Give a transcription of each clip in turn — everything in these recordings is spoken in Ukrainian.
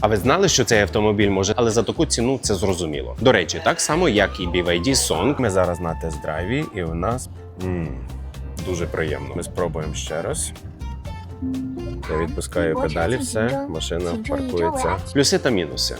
А ви знали, що цей автомобіль може, але за таку ціну це зрозуміло. До речі, так само, як і BYD Song. Ми зараз на тест-драйві, і у нас м, дуже приємно. Ми спробуємо ще раз. Я відпускаю педалі, все, машина паркується. Плюси та мінуси.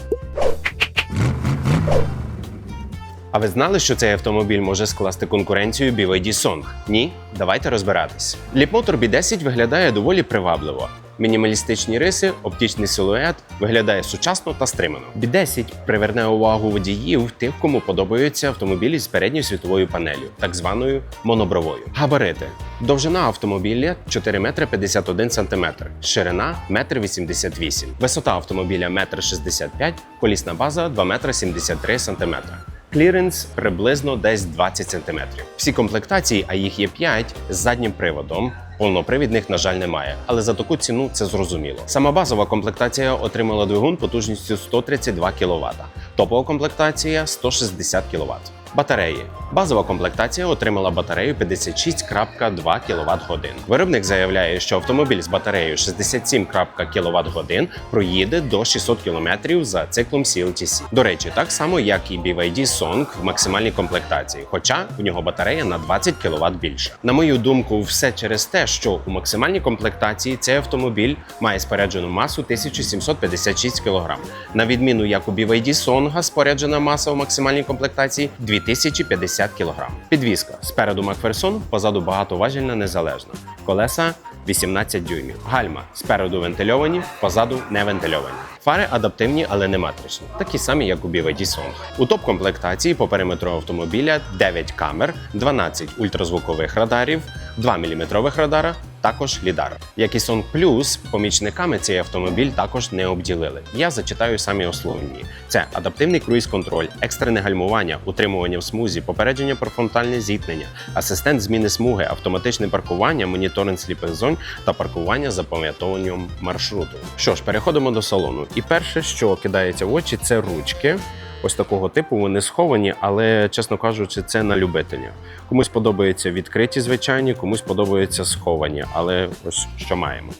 А ви знали, що цей автомобіль може скласти конкуренцію BYD Song? Ні? Давайте розбиратись. Ліпмотор B10 виглядає доволі привабливо. Мінімалістичні риси, оптичний силует виглядає сучасно та стримано. B10 приверне увагу водіїв тих, кому подобаються автомобілі з передньою світовою панелью, так званою монобровою. Габарити. Довжина автомобіля 4 метри 51 сантиметр, ширина 1 88 Висота автомобіля 1 65 колісна база 2 метри 73 сантиметри. Кліренс приблизно десь 20 см. Всі комплектації, а їх є 5, з заднім приводом. Повнопривідних, на жаль, немає, але за таку ціну це зрозуміло. Сама базова комплектація отримала двигун потужністю 132 кВт, топова комплектація 160 кВт. Батареї. Базова комплектація отримала батарею 56,2 кВт годин. Виробник заявляє, що автомобіль з батареєю 67 кВт годин проїде до 600 км за циклом CLTC. До речі, так само як і BYD Song в максимальній комплектації, хоча в нього батарея на 20 кВт більше. На мою думку, все через те, що у максимальній комплектації цей автомобіль має споряджену масу 1756 кг, на відміну як у BYD Song споряджена маса у максимальній комплектації 2050 кг. Підвізка спереду Макферсон, позаду багатоважільна незалежна. Колеса 18 дюймів. Гальма спереду вентильовані, позаду не вентильовані. Фари адаптивні, але не матричні, такі самі, як у BYD Song. У топ-комплектації по периметру автомобіля 9 камер, 12 ультразвукових радарів, 2 мм радара, також лідар. Як і Song Plus, помічниками цей автомобіль також не обділили. Я зачитаю самі основні: це адаптивний круїз-контроль, екстрене гальмування, утримування в смузі, попередження про фронтальне зіткнення, асистент зміни смуги, автоматичне паркування, моніторинг сліпих зон та паркування за пам'ятовуванням маршруту. Що ж, переходимо до салону. І перше, що кидається в очі, це ручки. Ось такого типу вони сховані, але чесно кажучи, це на любителя. Комусь подобаються відкриті звичайні, комусь подобаються сховані, але ось що маємо.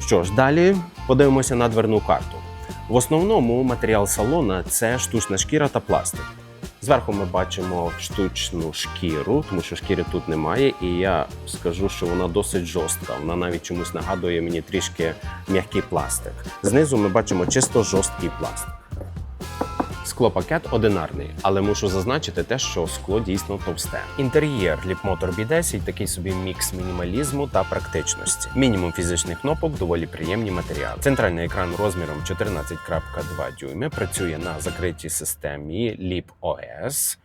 Що ж, далі подивимося на дверну карту. В основному матеріал салона це штучна шкіра та пластик. Зверху ми бачимо штучну шкіру, тому що шкіри тут немає, і я скажу, що вона досить жорстка. Вона навіть чомусь нагадує мені трішки м'який пластик. Знизу ми бачимо чисто жорсткий пластик. Склопакет одинарний, але мушу зазначити те, що скло дійсно товсте. Інтер'єр Ліпмотор B10 такий собі мікс мінімалізму та практичності. Мінімум фізичних кнопок, доволі приємні матеріали. Центральний екран розміром 14,2 дюйми працює на закритій системі Leap OS,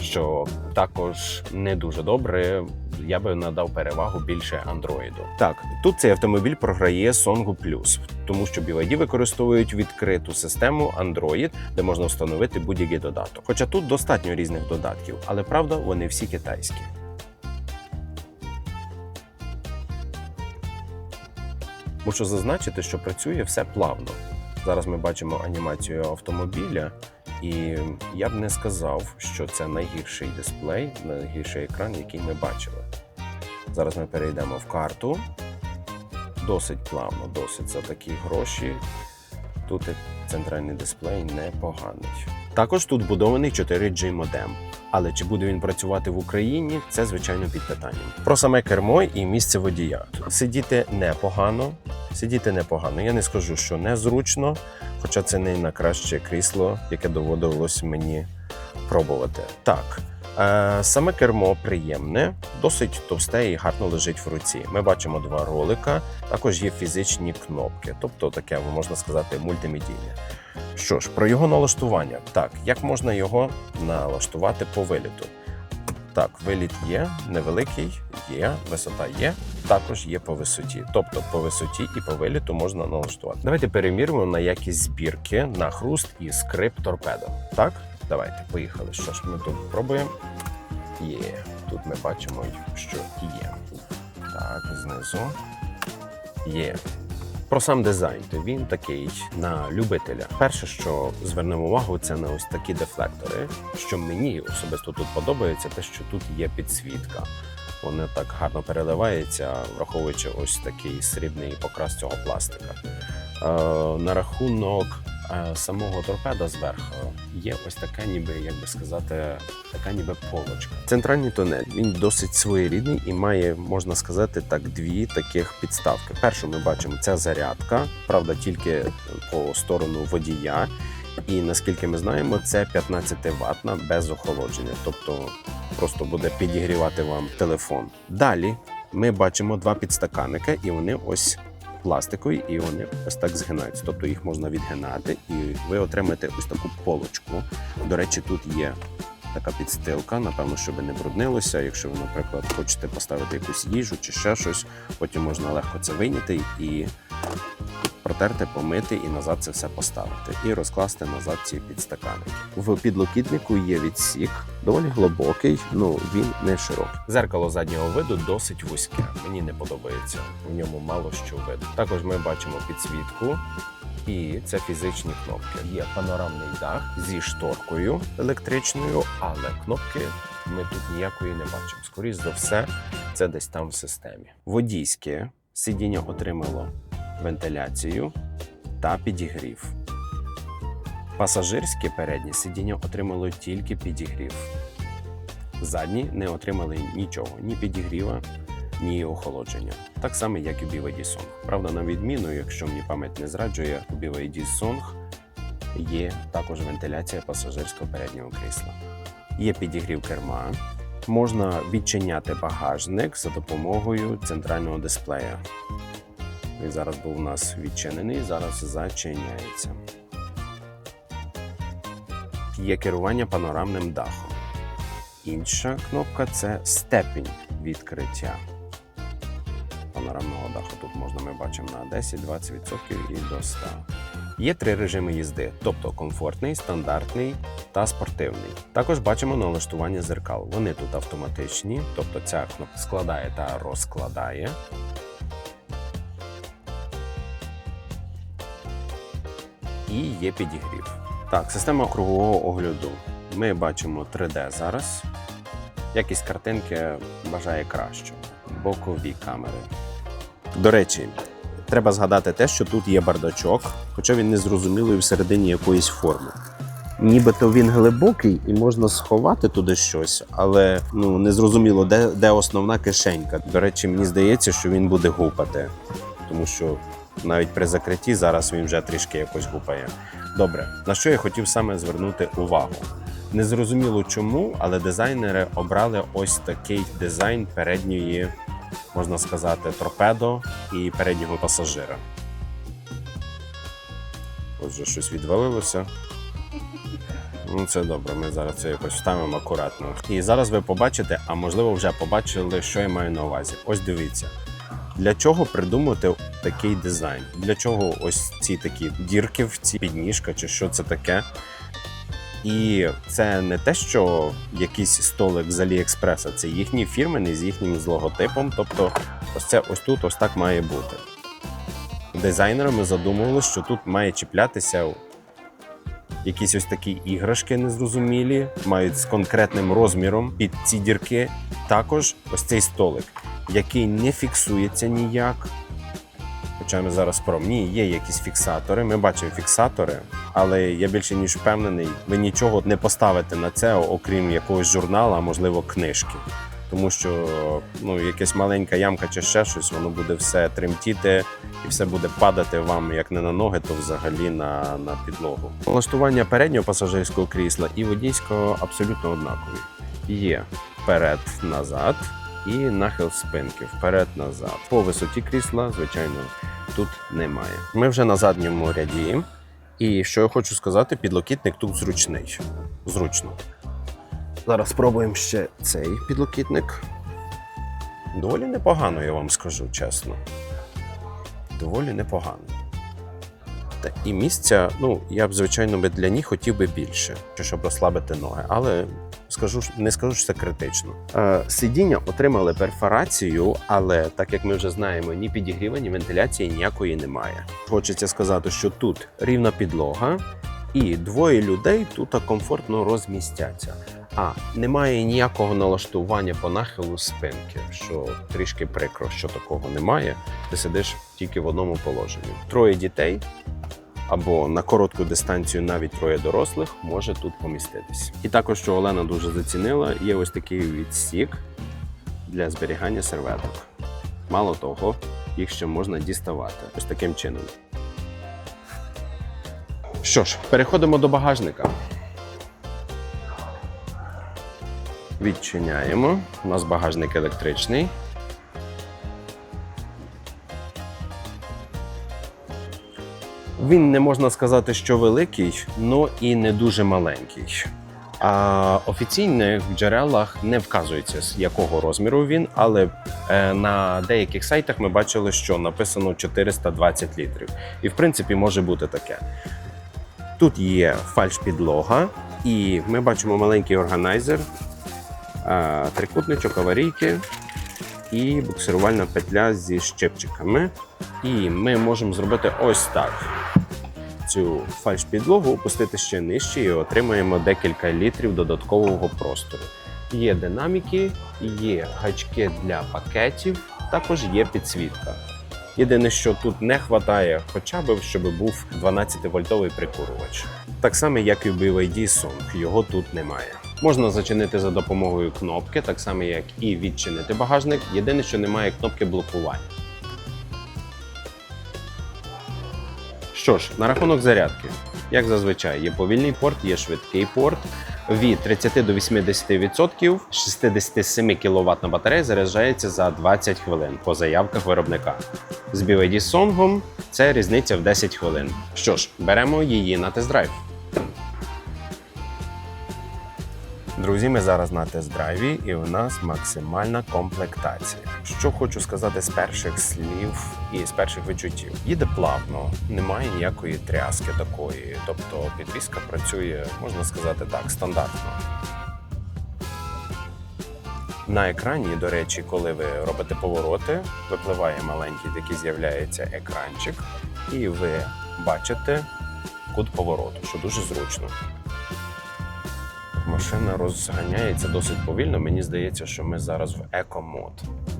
що також не дуже добре. Я би надав перевагу більше Android. Так, тут цей автомобіль програє Song Plus, тому що BYD використовують відкриту систему Android, де можна встановити будь-який додаток. Хоча тут достатньо різних додатків, але правда, вони всі китайські. Мушу зазначити, що працює все плавно. Зараз ми бачимо анімацію автомобіля, і я б не сказав, що це найгірший дисплей, найгірший екран, який ми бачили. Зараз ми перейдемо в карту. Досить плавно, досить за такі гроші. Тут центральний дисплей непоганий. Також тут будований 4G модем. Але чи буде він працювати в Україні, це звичайно під питанням. Про саме кермо і місце водія. Сидіти непогано. Сидіти непогано. Я не скажу, що незручно, хоча це не найкраще крісло, яке доводилось мені пробувати. Так, саме кермо приємне, досить товсте і гарно лежить в руці. Ми бачимо два ролика, також є фізичні кнопки, тобто таке, можна сказати, мультимедійне. Що ж, про його налаштування. Так, як можна його налаштувати по виліту? Так, виліт є, невеликий є, висота є, також є по висоті. Тобто по висоті і по виліту можна налаштувати. Давайте переміримо на якість збірки на хруст і скрип торпедо. Так, давайте, поїхали. Що ж, ми тут пробуємо. Є, тут ми бачимо, що є. Так, знизу. Є. Про сам дизайн, то він такий на любителя. Перше, що звернемо увагу, це на ось такі дефлектори. Що мені особисто тут подобається, те, що тут є підсвітка. Вони так гарно переливаються, враховуючи ось такий срібний покрас цього пластика. Е, на рахунок самого торпеда зверху є ось така, ніби як би сказати, така ніби полочка. Центральний тунель він досить своєрідний і має, можна сказати, так, дві таких підставки. Першу ми бачимо це зарядка, правда, тільки по сторону водія. І наскільки ми знаємо, це 15 ватна без охолодження, тобто просто буде підігрівати вам телефон. Далі ми бачимо два підстаканники, і вони ось пластикові, і вони ось так згинаються. Тобто їх можна відгинати, і ви отримаєте ось таку полочку. До речі, тут є така підстилка, напевно, щоб не бруднилося. Якщо ви, наприклад, хочете поставити якусь їжу чи ще щось, потім можна легко це вийняти і протерти, помити і назад це все поставити, і розкласти назад ці підстаканники. В підлокітнику є відсік, доволі глибокий, ну він не широкий. Зеркало заднього виду досить вузьке. Мені не подобається. В ньому мало що видно. Також ми бачимо підсвітку. І це фізичні кнопки. Є панорамний дах зі шторкою електричною, але кнопки ми тут ніякої не бачимо. Скоріше за все, це десь там в системі. Водійське сидіння отримало вентиляцію та підігрів. Пасажирське переднє сидіння отримало тільки підігрів. Задні не отримали нічого, ні підігріва, ні охолодження. Так само, як і у BYD. Правда, на відміну, якщо мені пам'ять не зраджує, у BYD Song є також вентиляція пасажирського переднього крісла. Є підігрів керма. Можна відчиняти багажник за допомогою центрального дисплея. Він зараз був у нас відчинений, зараз зачиняється. Є керування панорамним дахом. Інша кнопка це степінь відкриття панорамного даху. Тут можна ми бачимо на 10-20% і до 100. Є три режими їзди, тобто комфортний, стандартний та спортивний. Також бачимо налаштування зеркал. Вони тут автоматичні, тобто ця кнопка складає та розкладає. І є підігрів. Так, система кругового огляду. Ми бачимо 3D зараз. Якість картинки бажає кращого. Бокові камери. До речі, треба згадати те, що тут є бардачок, хоча він не зрозумілий всередині якоїсь форми. Нібито він глибокий і можна сховати туди щось, але ну не зрозуміло, де, де основна кишенька. До речі, мені здається, що він буде гупати, тому що навіть при закритті зараз він вже трішки якось гупає. Добре, на що я хотів саме звернути увагу? Незрозуміло чому, але дизайнери обрали ось такий дизайн передньої, можна сказати, торпедо і переднього пасажира. Отже, щось відвалилося. Ну, це добре, ми зараз це якось вставимо акуратно. І зараз ви побачите, а можливо, вже побачили, що я маю на увазі. Ось дивіться. Для чого придумати такий дизайн? Для чого ось ці такі дірки в ці підніжка, чи що це таке? І це не те, що якийсь столик з Аліекспреса, це їхній фірменний з їхнім з логотипом. Тобто, ось це ось тут, ось так має бути. Дизайнерами задумували, що тут має чіплятися якісь ось такі іграшки незрозумілі, мають з конкретним розміром під ці дірки. Також ось цей столик, який не фіксується ніяк. Хоча ми зараз про ні, є якісь фіксатори. Ми бачимо фіксатори, але я більше ніж впевнений, ви нічого не поставите на це, окрім якогось журнала, а можливо книжки. Тому що ну, якась маленька ямка чи ще щось, воно буде все тремтіти і все буде падати вам як не на ноги, то взагалі на, на підлогу. Налаштування переднього пасажирського крісла і водійського абсолютно однакові. Є вперед-назад і нахил спинки вперед-назад. По висоті крісла, звичайно, тут немає. Ми вже на задньому ряді. І що я хочу сказати, підлокітник тут зручний. Зручно. Зараз спробуємо ще цей підлокітник. Доволі непогано, я вам скажу чесно. Доволі непогано. Та і місця, ну, я б, звичайно, би для них хотів би більше, щоб розслабити ноги, але скажу, не скажу, що це критично. Е, сидіння отримали перфорацію, але так як ми вже знаємо, ні підігріва, ні вентиляції ніякої немає. Хочеться сказати, що тут рівна підлога, і двоє людей тут комфортно розмістяться. А, немає ніякого налаштування по нахилу спинки, що трішки прикро, що такого немає. Ти сидиш тільки в одному положенні. Троє дітей або на коротку дистанцію навіть троє дорослих може тут поміститись. І також, що Олена дуже зацінила, є ось такий відсік для зберігання серветок. Мало того, їх ще можна діставати ось таким чином. Що ж, переходимо до багажника. Відчиняємо. У нас багажник електричний. Він не можна сказати, що великий, але і не дуже маленький. А офіційних джерелах не вказується, з якого розміру він, але е, на деяких сайтах ми бачили, що написано 420 літрів. І в принципі може бути таке. Тут є фальш-підлога, і ми бачимо маленький органайзер, е, трикутничок, аварійки і буксирувальна петля зі щипчиками. І ми можемо зробити ось так. Цю фальш-підлогу опустити ще нижче і отримаємо декілька літрів додаткового простору. Є динаміки, є гачки для пакетів, також є підсвітка. Єдине, що тут не вистачає, хоча б щоб був 12-вольтовий прикурювач. Так само, як і в BYD Song, його тут немає. Можна зачинити за допомогою кнопки, так само як і відчинити багажник. Єдине, що немає кнопки блокування. Що ж, на рахунок зарядки, як зазвичай, є повільний порт, є швидкий порт. Від 30 до 80% 67 кВт батарея заряджається за 20 хвилин по заявках виробника. З BYD Song це різниця в 10 хвилин. Що ж, беремо її на тест-драйв. Друзі, ми зараз на тест-драйві і у нас максимальна комплектація. Що хочу сказати з перших слів і з перших відчуттів. Їде плавно, немає ніякої тряски такої. Тобто підвізка працює, можна сказати так, стандартно. На екрані, до речі, коли ви робите повороти, випливає маленький такий з'являється екранчик, і ви бачите кут повороту, що дуже зручно. Машина розганяється досить повільно. Мені здається, що ми зараз в еко-мод.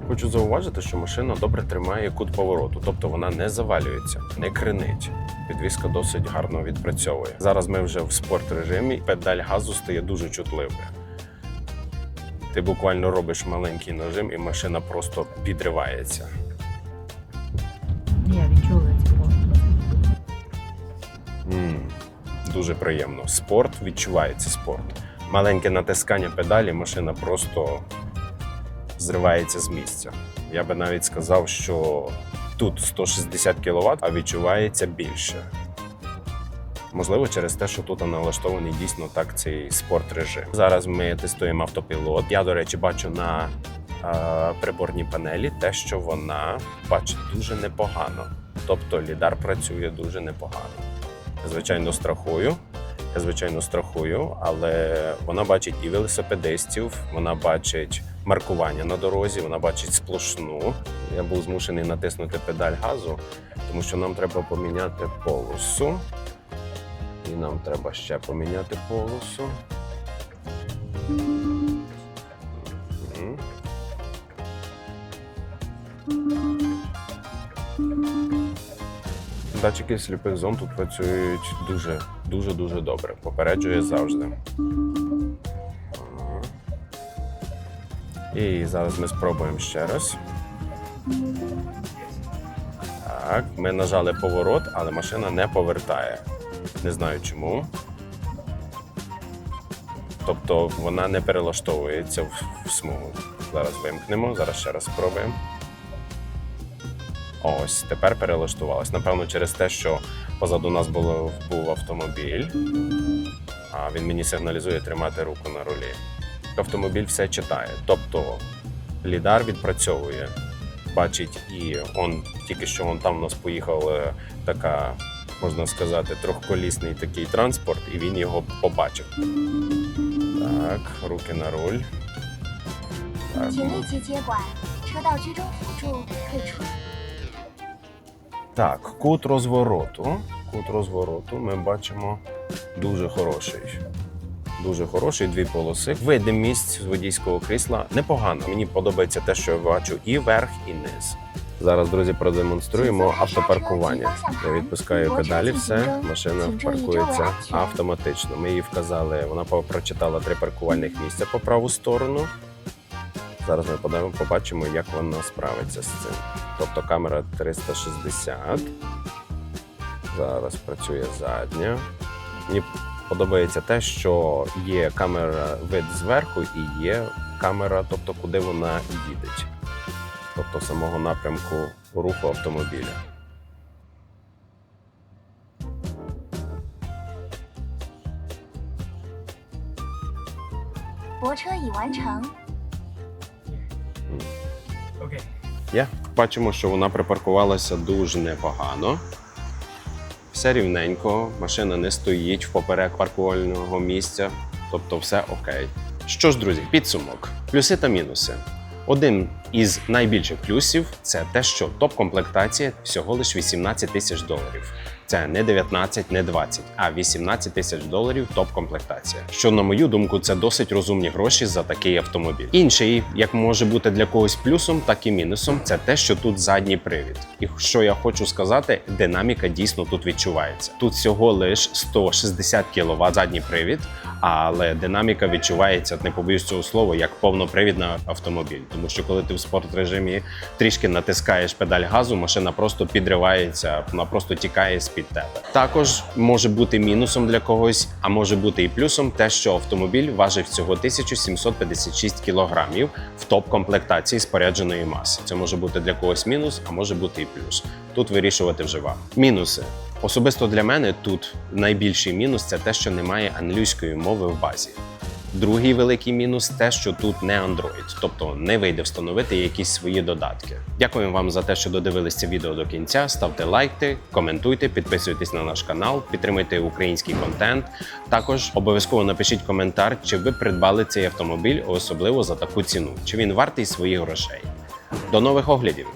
Хочу зауважити, що машина добре тримає кут повороту, тобто вона не завалюється, не кринить. Підвізка досить гарно відпрацьовує. Зараз ми вже в спорт режимі. Педаль газу стає дуже чутливою. Ти буквально робиш маленький нажим, і машина просто підривається. Я відчула м дуже приємно. Спорт відчувається спорт. Маленьке натискання педалі, машина просто зривається з місця. Я би навіть сказав, що тут 160 кВт, а відчувається більше. Можливо, через те, що тут налаштований дійсно так цей спорт режим. Зараз ми тестуємо автопілот. Я, до речі, бачу на е, приборній панелі те, що вона бачить дуже непогано. Тобто лідар працює дуже непогано. Звичайно, страхую. Я, звичайно, страхую, але вона бачить і велосипедистів, вона бачить маркування на дорозі, вона бачить сплошну. Я був змушений натиснути педаль газу, тому що нам треба поміняти полосу. І нам треба ще поміняти полосу. Мгм. Датчики сліпих зон тут працюють дуже, дуже, дуже добре. Попереджує завжди. І зараз ми спробуємо ще раз. Так, ми нажали поворот, але машина не повертає. Не знаю чому. Тобто вона не перелаштовується в, смугу. Зараз вимкнемо, зараз ще раз спробуємо. Ось, тепер перелаштувалась. Напевно, через те, що позаду нас було, був автомобіль, а він мені сигналізує тримати руку на рулі. Автомобіль все читає. Тобто лідар відпрацьовує, бачить і он тільки що он там у нас поїхав е, така, можна сказати, трьохколісний такий транспорт, і він його побачив. Так, руки на руль. Так, Так, кут розвороту. Кут розвороту ми бачимо дуже хороший. Дуже хороший, дві полоси. Видимість з водійського крісла непогано. Мені подобається те, що я бачу і верх, і низ. Зараз, друзі, продемонструємо автопаркування. Я відпускаю педалі, все, машина паркується автоматично. Ми їй вказали, вона прочитала три паркувальних місця по праву сторону. Зараз ми подаємо, побачимо, як вона справиться з цим. Тобто камера 360. Зараз працює задня. Мені подобається те, що є камера вид зверху і є камера, тобто куди вона їде. Тобто самого напрямку руху автомобіля. Бочка ванчан. 完成，Okay. Бачимо, що вона припаркувалася дуже непогано. Все рівненько, машина не стоїть в поперек паркувального місця, тобто все окей. Що ж, друзі, підсумок: плюси та мінуси. Один із найбільших плюсів це те, що топ-комплектація всього лише 18 тисяч доларів. Це не 19, не 20, а 18 тисяч доларів топ-комплектація. Що, на мою думку, це досить розумні гроші за такий автомобіль. Інший, як може бути для когось плюсом, так і мінусом, це те, що тут задній привід. І що я хочу сказати, динаміка дійсно тут відчувається. Тут всього лише 160 кВт задній привід, але динаміка відчувається, не побоюсь цього слова, як повнопривідний автомобіль. Тому що коли ти в спорт режимі трішки натискаєш педаль газу, машина просто підривається, вона просто тікає з-під тебе. Також може бути мінусом для когось, а може бути і плюсом те, що автомобіль важить всього 1756 кілограмів в топ-комплектації спорядженої маси. Це може бути для когось мінус, а може бути і плюс. Тут вирішувати вже вам. Мінуси. Особисто для мене тут найбільший мінус це те, що немає англійської мови в базі. Другий великий мінус те, що тут не Android, тобто не вийде встановити якісь свої додатки. Дякую вам за те, що додивились це відео до кінця. Ставте лайки, коментуйте, підписуйтесь на наш канал, підтримуйте український контент. Також обов'язково напишіть коментар, чи ви придбали цей автомобіль, особливо за таку ціну, чи він вартий своїх грошей. До нових оглядів!